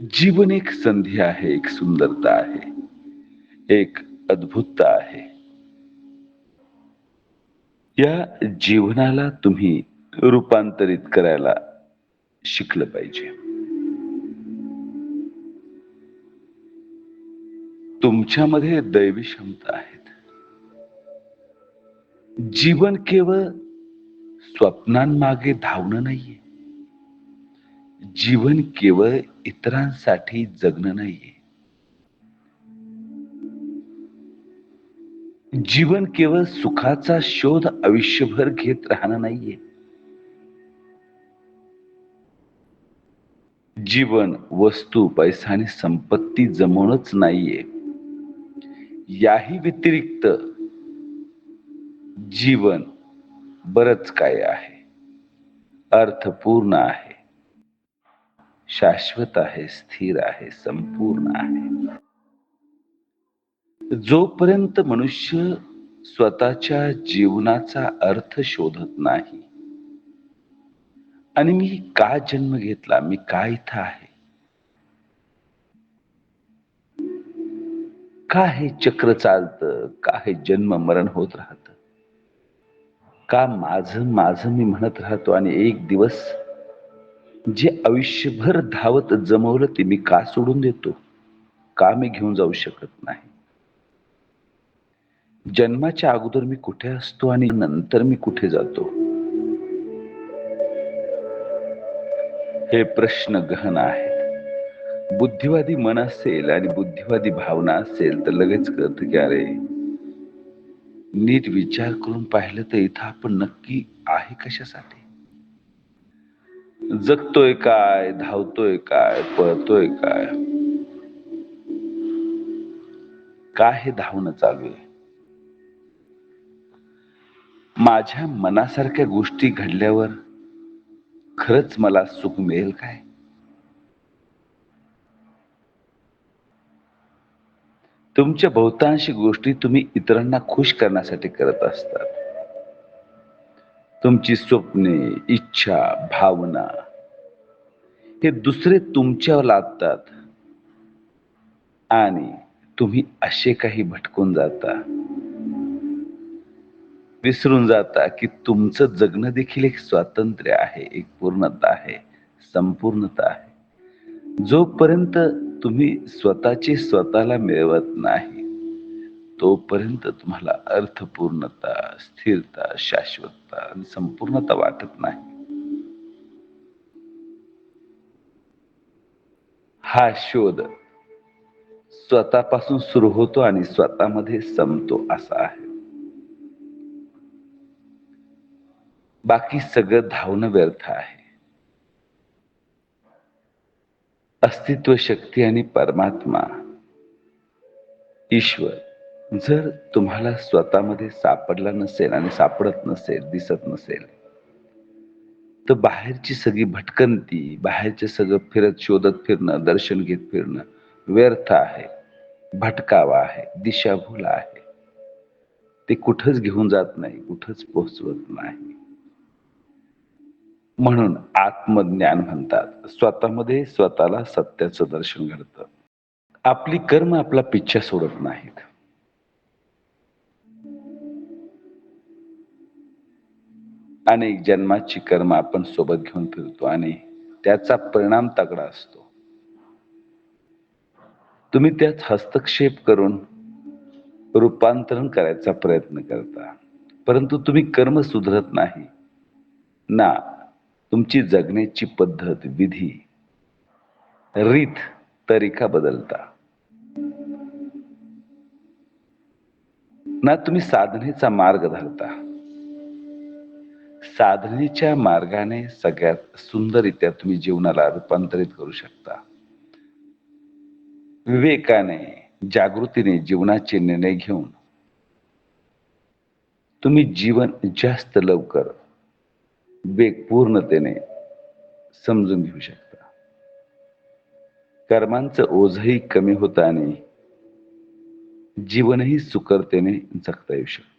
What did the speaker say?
जीवन एक संधी आहे एक सुंदरता आहे एक अद्भुतता आहे. या जीवनाला तुम्ही रूपांतरित करायला शिकलं पाहिजे. तुमच्यामध्ये दैवी क्षमता आहेत. जीवन केवळ स्वप्नांमागे धावणं नाहीये. जीवन केवळ इतरांसाठी जगणं नाहीये. जीवन केवळ सुखाचा शोध आयुष्यभर घेत राहणं नाहीये. जीवन वस्तू पैसा आणि संपत्ती जमवणच नाहीये. याही व्यतिरिक्त जीवन बरच काय आहे. अर्थपूर्ण आहे. शाश्वत आहे स्थिर आहे संपूर्ण आहे. जोपर्यंत मनुष्य स्वतःच्या जीवनाचा अर्थ शोधत नाही आणि मी का जन्म घेतला मी का इथं आहे? का हे चक्र चालतं? का हे जन्म मरण होत राहत? का माझं माझं मी म्हणत राहतो आणि एक दिवस जे आयुष्यभर धावत जमवलं ते मी का सोडून देतो? का मी घेऊन जाऊ शकत नाही? जन्माच्या अगोदर मी कुठे असतो आणि नंतर मी कुठे जातो? हे प्रश्न गहन आहेत. बुद्धिवादी मन असेल आणि बुद्धिवादी भावना असेल तर लगेच कळत की अरे नीट विचार करून पाहिलं तर इथं आपण नक्की आहे कशासाठी? जगतोय काय धावतोय काय पळतोय काय? काय हे धावणं चालू आहे? माझ्या मनासारख्या गोष्टी घडल्यावर खरंच मला सुख मिळेल काय? तुमच्या बहुतांशी गोष्टी तुम्ही इतरांना खुश करण्यासाठी करत असतात. तुमची स्वप्ने इच्छा भावना हे दुसरे तुमच्यावर लादतात. आणि तुम्ही असे काही भटकून जाता. विसरून जाता की तुमचं जगणं देखील एक स्वातंत्र्य आहे एक पूर्णता आहे संपूर्णता आहे. जोपर्यंत तुम्ही स्वतःचे स्वतःला मिळवत नाही तोपर्यंत तुम्हाला अर्थपूर्णता स्थिरता शाश्वतता आणि संपूर्णता वाटत नाही. हा शोध स्वतःपासून सुरू होतो आणि स्वतःमध्ये संपतो असा आहे. बाकी सगळं धावणं व्यर्थ आहे. अस्तित्व शक्ती आणि परमात्मा ईश्वर जर तुम्हाला स्वतःमध्ये सापडला नसेल आणि सापडत नसेल दिसत नसेल तर बाहेरची सगळी भटकंती बाहेरचे सगळं फिरत शोधत फिरणं दर्शन घेत फिरणं व्यर्थ आहे भटकावा आहे दिशाभूल आहे. ते कुठंच घेऊन जात नाही कुठंच पोहोचवत नाही. म्हणून आत्मज्ञान म्हणतात स्वतःमध्ये स्वतःला सत्याचं दर्शन घडतं. आपली कर्म आपला पिच्छा सोडत नाहीत. अनेक जन्माची कर्म आपण सोबत घेऊन फिरतो आणि त्याचा परिणाम तगडा असतो. तुम्ही त्यात हस्तक्षेप करून रूपांतरण करायचा प्रयत्न करता. परंतु तुम्ही कर्म सुधरत नाही. ना तुमची जगण्याची पद्धत विधी रीत तरीका बदलता. ना तुम्ही साधनेचा मार्ग धरता. साधनेच्या मार्गाने सगळ्यात सुंदररित्या तुम्ही जीवनाला रूपांतरित करू शकता. विवेकाने जागृतीने जीवनाचे निर्णय घेऊन तुम्ही जीवन जास्त लवकर वेग पूर्णतेने समजून घेऊ शकता. कर्मांचं ओझही कमी होतं आणि जीवनही सुकरतेने जगता येऊ शकतं.